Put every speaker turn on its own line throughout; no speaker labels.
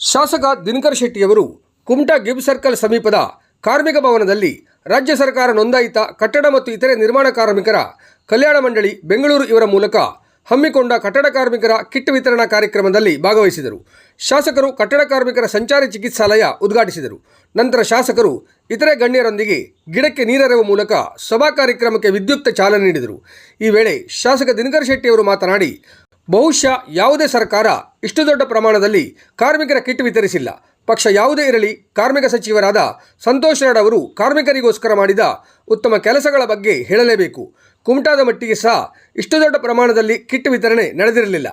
ಶಾಸಕ ದಿನಕರ್ ಶೆಟ್ಟಿಯವರು ಕುಮಟಾ ಗಿಬ್ ಸರ್ಕಲ್ ಸಮೀಪದ ಕಾರ್ಮಿಕ ಭವನದಲ್ಲಿ ರಾಜ್ಯ ಸರ್ಕಾರ ನೋಂದಾಯಿತ ಕಟ್ಟಡ ಮತ್ತು ಇತರೆ ನಿರ್ಮಾಣ ಕಾರ್ಮಿಕರ ಕಲ್ಯಾಣ ಮಂಡಳಿ ಬೆಂಗಳೂರು ಇವರ ಮೂಲಕ ಹಮ್ಮಿಕೊಂಡ ಕಟ್ಟಡ ಕಾರ್ಮಿಕರ ಕಿಟ್ ವಿತರಣಾ ಕಾರ್ಯಕ್ರಮದಲ್ಲಿ ಭಾಗವಹಿಸಿದರು. ಶಾಸಕರು ಕಟ್ಟಡ ಕಾರ್ಮಿಕರ ಸಂಚಾರಿ ಚಿಕಿತ್ಸಾಲಯ ಉದ್ಘಾಟಿಸಿದರು. ನಂತರ ಶಾಸಕರು ಇತರೆ ಗಣ್ಯರೊಂದಿಗೆ ಗಿಡಕ್ಕೆ ನೀರೆರವ ಮೂಲಕ ಸಭಾ ಕಾರ್ಯಕ್ರಮಕ್ಕೆ ವಿದ್ಯುಕ್ತ ಚಾಲನೆ ನೀಡಿದರು. ಈ ವೇಳೆ ಶಾಸಕ ದಿನಕರ್ ಶೆಟ್ಟಿಯವರು ಮಾತನಾಡಿ ಬಹುಶಃ ಯಾವುದೇ ಸರ್ಕಾರ ಇಷ್ಟು ದೊಡ್ಡ ಪ್ರಮಾಣದಲ್ಲಿ ಕಾರ್ಮಿಕರ ಕಿಟ್ ವಿತರಿಸಿಲ್ಲ. ಪಕ್ಷ ಯಾವುದೇ ಇರಲಿ, ಕಾರ್ಮಿಕ ಸಚಿವರಾದ ಸಂತೋಷ್ ರಾಡ್ ಅವರು ಕಾರ್ಮಿಕರಿಗೋಸ್ಕರ ಮಾಡಿದ ಉತ್ತಮ ಕೆಲಸಗಳ ಬಗ್ಗೆ ಹೇಳಲೇಬೇಕು. ಕುಮಟಾದ ಮಟ್ಟಿಗೆ ಸಹ ಇಷ್ಟು ದೊಡ್ಡ ಪ್ರಮಾಣದಲ್ಲಿ ಕಿಟ್ ವಿತರಣೆ ನಡೆದಿರಲಿಲ್ಲ.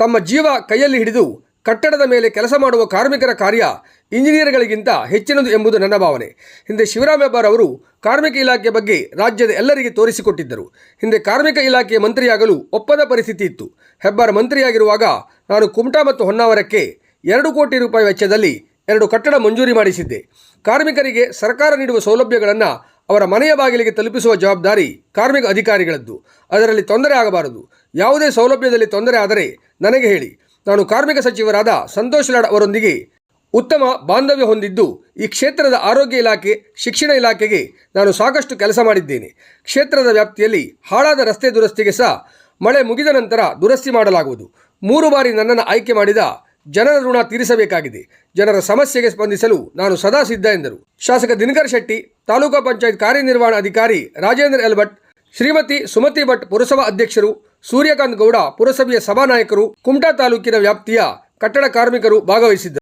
ತಮ್ಮ ಜೀವ ಕೈಯಲ್ಲಿ ಹಿಡಿದು ಕಟ್ಟಡದ ಮೇಲೆ ಕೆಲಸ ಮಾಡುವ ಕಾರ್ಮಿಕರ ಕಾರ್ಯ ಇಂಜಿನಿಯರ್ಗಳಿಗಿಂತ ಹೆಚ್ಚಿನದು ಎಂಬುದು ನನ್ನ ಭಾವನೆ. ಹಿಂದೆ ಶಿವರಾಮ್ ಹೆಬ್ಬಾರ್ ಅವರು ಕಾರ್ಮಿಕ ಇಲಾಖೆ ಬಗ್ಗೆ ರಾಜ್ಯದ ಎಲ್ಲರಿಗೆ ತೋರಿಸಿಕೊಟ್ಟಿದ್ದರು. ಹಿಂದೆ ಕಾರ್ಮಿಕ ಇಲಾಖೆಯ ಮಂತ್ರಿಯಾಗಲು ಒಪ್ಪದ ಪರಿಸ್ಥಿತಿ ಇತ್ತು. ಹೆಬ್ಬಾರ್ ಮಂತ್ರಿಯಾಗಿರುವಾಗ ನಾನು ಕುಮಟಾ ಮತ್ತು ಹೊನ್ನಾವರಕ್ಕೆ ಎರಡು ಕೋಟಿ ರೂಪಾಯಿ ವೆಚ್ಚದಲ್ಲಿ ಎರಡು ಕಟ್ಟಡ ಮಂಜೂರಿ ಮಾಡಿಸಿದ್ದೆ. ಕಾರ್ಮಿಕರಿಗೆ ಸರ್ಕಾರ ನೀಡುವ ಸೌಲಭ್ಯಗಳನ್ನು ಅವರ ಮನೆಯ ಬಾಗಿಲಿಗೆ ತಲುಪಿಸುವ ಜವಾಬ್ದಾರಿ ಕಾರ್ಮಿಕ ಅಧಿಕಾರಿಗಳದ್ದು. ಅದರಲ್ಲಿ ತೊಂದರೆ ಆಗಬಾರದು. ಯಾವುದೇ ಸೌಲಭ್ಯದಲ್ಲಿ ತೊಂದರೆ ಆದರೆ ನನಗೆ ಹೇಳಿ. ನಾನು ಕಾರ್ಮಿಕ ಸಚಿವರಾದ ಸಂತೋಷ್ ಲಾಡ್ ಅವರೊಂದಿಗೆ ಉತ್ತಮ ಬಾಂಧವ್ಯ ಹೊಂದಿದ್ದು ಈ ಕ್ಷೇತ್ರದ ಆರೋಗ್ಯ ಇಲಾಖೆ, ಶಿಕ್ಷಣ ಇಲಾಖೆಗೆ ನಾನು ಸಾಕಷ್ಟು ಕೆಲಸ ಮಾಡಿದ್ದೇನೆ. ಕ್ಷೇತ್ರದ ವ್ಯಾಪ್ತಿಯಲ್ಲಿ ಹಾಳಾದ ರಸ್ತೆ ದುರಸ್ತಿಗೆ ಸಹ ಮಳೆ ಮುಗಿದ ನಂತರ ದುರಸ್ತಿ ಮಾಡಲಾಗುವುದು. ಮೂರು ಬಾರಿ ನನ್ನನ್ನು ಆಯ್ಕೆ ಮಾಡಿದ ಜನರ ಋಣ ತೀರಿಸಬೇಕಾಗಿದೆ. ಜನರ ಸಮಸ್ಯೆಗೆ ಸ್ಪಂದಿಸಲು ನಾನು ಸದಾ ಸಿದ್ಧ ಎಂದರು. ಶಾಸಕ ದಿನಕರ್ ಶೆಟ್ಟಿ, ತಾಲೂಕಾ ಪಂಚಾಯತ್ ಕಾರ್ಯನಿರ್ವಹಣಾಧಿಕಾರಿ ರಾಜೇಂದ್ರ ಎಲ್ ಭಟ್ ಶ್ರೀಮತಿ ಸುಮತಿ ಭಟ್ ಪುರಸಭಾ ಅಧ್ಯಕ್ಷರು, ಸೂರ್ಯಕಾಂತ್ ಗೌಡ ಪುರಸಭೆಯ ಸಭಾನಾಯಕರು, ಕುಮಟಾ ತಾಲೂಕಿನ ವ್ಯಾಪ್ತಿಯ ಕಟ್ಟಡ ಕಾರ್ಮಿಕರು ಭಾಗವಹಿಸಿದ್ದರು.